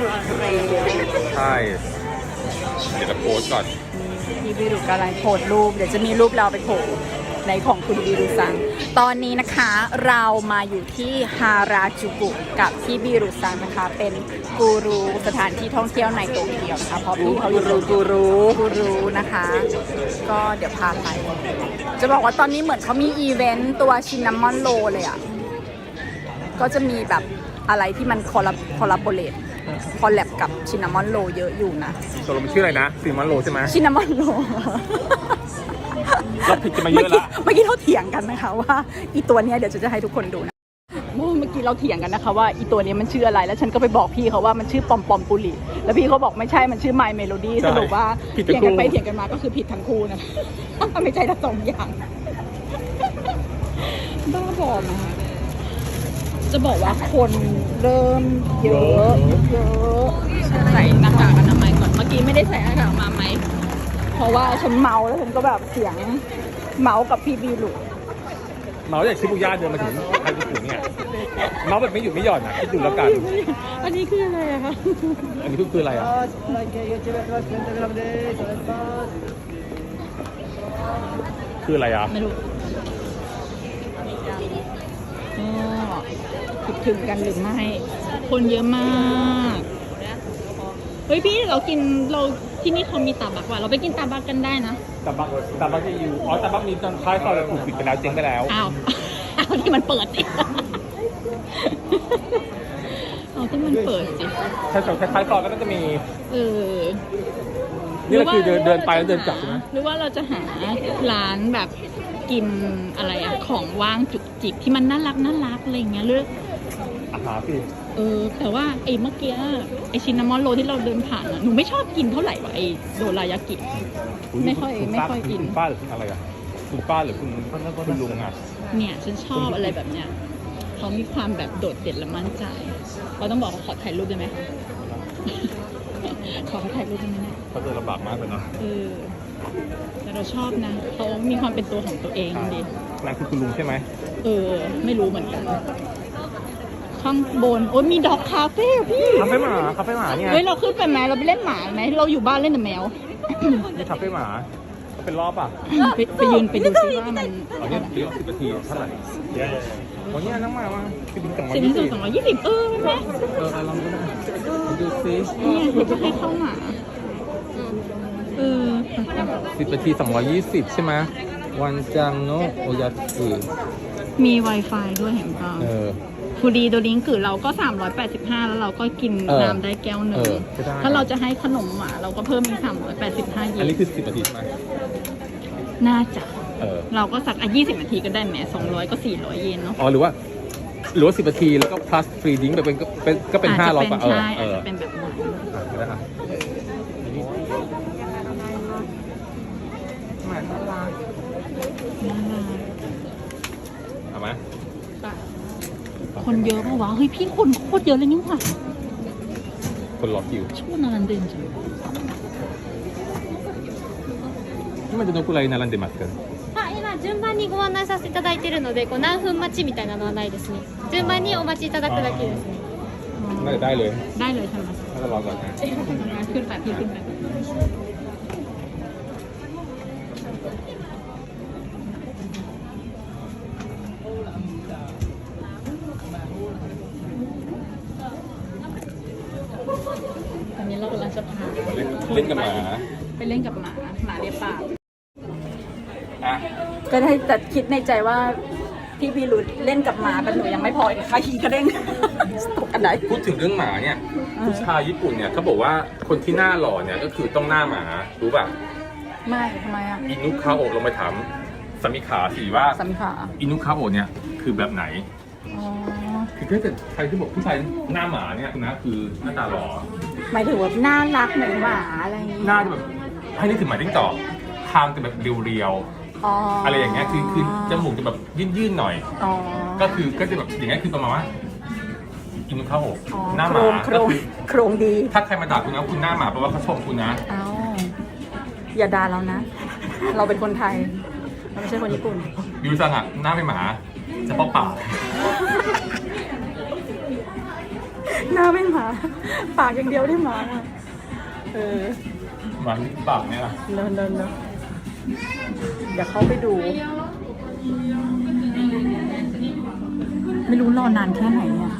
รุเรใช่เดี๋ยวจะโพสก่อนพี่บิรุกำลังโพสรูป เดี๋ยวจะมีรูปเราไปโผล่ในของคุณบิรุซัง ตอนนี้นะคะเรามาอยู่ที่ฮาราจูกุกับพี่บิรุซังนะคะ เป็นกูรูสถานที่ท่องเที่ยวในโตเกียวนะคะเพราะพี่เขาอยู่กูรูกูรูนะคะ ก็เดี๋ยวพาไป จะบอกว่าตอนนี้เหมือนเขามีอีเวนต์ตัวชินนามอนโลเลยอะ ก็จะมีแบบอะไรที่มันคอลลาคอลลาโบเลต คอลแลบกับชินนามอนโลเยอะอยู่นะตกลงมันชื่ออะไรนะซีมันโลใช่ไหมชินนามอนโลเราผิดกันมาเยอะเมื่อกี้ละเมื่อกี้เราเถียงกันนะคะว่าอีตัวเนี้ยเดี๋ยวจะจะให้ทุกคนดูนะเมื่อกี้เราเถียงกันนะคะว่าอีตัวเนี้ยมันชื่ออะไรแล้วฉันก็ไปบอกพี่เขาว่ามันชื่อปอมปอมปุริแล้วพี่เขาบอกไม่ใช่มันชื่อไมเมโลดี้สรุปว่าเถียงกันไปเถียงกันมาก็คือผิดทั้งคู่นะไม่ใช่ทั้งสองอย่างบ้าบอมาก จะบอกว่าคนเริ่มเยอะเยอะใส่หน้ากากอนามัยก่อนเมื่อกี้ไม่ได้ใส่หน้ากากอนามัยเพราะว่าฉันเมาแล้วฉันก็แบบเสียงเมากับพี่บีหลุดเมาส์จากชิบุย่าเดินมาถึงไทยญี่ปุ่นเนี่ยเมาส์แบบไม่หยุดไม่หย่อนอะคิดดูแล้วกัน อันนี้คืออะไรอะคะอันนี้คืออะไรอะคืออะไรอะไม่รู้ก็ คิดถึงกันหรือไม่ คนเยอะมาก เฮ้ยพี่เรากินเราที่นี่เขามีตาบักว่ะเราไปกินตาบักกันได้นะตาบักตาบักที่อยู่อ๋อตาบักมีตอนท้ายซอยถูกปิดไปแล้วเจ๊งไปแล้วอ้าวเอาที่มันเปิดสิเอาที่มันเปิดสิถ้าแถวท้ายซอยก็น่าจะมีเออนี่แหละคือเดินเดินไปแล้วเดินกลับใช่ไหมหรือว่าเราจะหาร้านแบบ กินอะไรอะของว่างจุกจิกที่มันน่ารักน่ารักอะไรอย่างเงี้ยหรืออาหารสิเออ แต่ว่าไอ้เมื่อกี้ไอ้ชินนามอนโรที่เราเดินผ่านอะหนูไม่ชอบกินเท่าไหร่ว่ะไอ้โดรายากิ ไม่ค่อยณไม่ค่อยกิน คุณป้าหรือคุณอะไรอะคุณป้าหรือคุณคุณลุงอะเนี่ยฉันชอบอะไรแบบเนี้ยเขามีความแบบโดดเด่นและมั่นใจ เราต้องบอกว่าขอถ่ายรูปได้ไหม ขอเขาถ่ายรูปได้ไหมเนี่ยเขาเดินลำบากมากเลยเนาะเออแต่เราชอบนะเขามีความเป็นตัวของตัวเองดีนั่นคือคุณลุงใช่ไหมเออ ไม่รู้เหมือนกัน ข้างบน โอ้ยมีด็อกคาเฟ่พี่คาเฟ่หมาคาเฟ่หมาเนี่ยเฮ้ยเราขึ้นไปไหมเราไปเล่นหมาไหมเราอยู่บ้านเล่นแต่แมวนี่คาเฟ่หมาก็ เป็นรอบอะไปไปยืนไปดูซิว่ามันอ๋อเนี่ยเดี๋ยวสิบนาทีเท่าไหร่โอ้เนี่ยน้องมาว่าสิบถึงสองร้อยสิบยี่ถึสิงบสองร้อยยี่สิบเออใช่ไหมเออลองดูนะดูซิเนี่ยเขาจะให้เข้าหมาเออสิบนาทีสองร้อยยี่สิบใช่ไหมวันจังโนโอยาสึมี Wi-Fi ด้วยเห็นเปล่าเออ ฟูดีโดลิงกือเราก็ 385 แล้วเราก็กินเออน้ำได้แก้วหนึ่งเออก็ได้ ถ้าเราจะให้ขนมหมาเราก็เพิ่มอีก385เยอันนี้นคือสิบนาทีใช่ไหมน่าจะเออ เราก็สักอะ20นาทีก็ได้แหม200 ก็ 400 เยนเนาะอ๋อหรือว่าหรือว่าสิบนาทีแล้วก็ plus free drink ไปเป็นก็เป็นก็เป็นห้าร้อยจบาทจะเอเป็นอใช่เออาจอจะเป็นแบบนั้นอะก็ได้อะเอาไหม คนเยอะปะวะ เฮ้ยพี่คนโคตรเยอะเลยนี่หว่า คนรอคิว ช่วงนั้นเดินจัง นี่มันจะโนกุไรนารันเดมัสกัน あ今順番にご案内させていただいているのでこう何分待ちみたいなのはないですね順番にお待ちいただくだけですね น่าจะได้เลย ได้เลยใช่ไหม น่าจะรอก่อนนะ ขึ้นไปพี่ขึ้นไป อันนี้เรากำลังจะพาเล่นกับหมาไปเล่นกับหมาหมาเรียบปากอะก็ได้แต่คิดในใจว่าพี่พี่รุดเล่นกับหมากันหนูยังไม่พออีกค่ะขี่กระเด้งตกกันไหนพูดถึงเรื่องหมาเนี่ยอ่าผู้ชายญี่ปุ่นเนี่ยเขาบอกว่าคนที่หน้าหล่อเนี่ยก็คือต้องหน้าหมารู้ป่ะไม่ทำไมอะอินุคาโอะลงไปถามสามิขาสิว่าสามีขาอินุคาโอะเนี่ยคือแบบไหนอ๋อ คือถ้าเกิดใครที่บอกผู้ชายหน้าหมาเนี่ยนะคือหน้าตาหล่อหมายถึงว่าน่ารักเหมือนหมาอะไรอย่างงี้หน้าจะแบบให้นึกถึงหมายทิ้งต่อคางจะแบบเรียวอ๋อๆออะไรอย่างเงี้ยคือคือจมูกจะแบบยื่นๆหน่อย อ๋อ ก็คือก็จะแบบอย่างเงี้ยคือประมาณว่าอินุคาโอะอ๋อหน้าหโครมางโครก็งคือโครงดี ถ้าใครมาด่าคุณนะคุณหน้าหมาแปลว่าเขาชมคุณนะเอาอย่าด่าเรานะ เราเป็นคนไทย เราไม่ใช่คนญี่ปุ่นบิวซังอะหน้าไม่หมาจะเป้าปาก หน้าไม่หมา ปากอย่างเดียวได้ไหมเออหวานปากเนี่ยล่ะเนอะเนอะเนอะเดี๋ยวเขาไปดู ไม่รู้รอนานแค่ไหนเนี่ย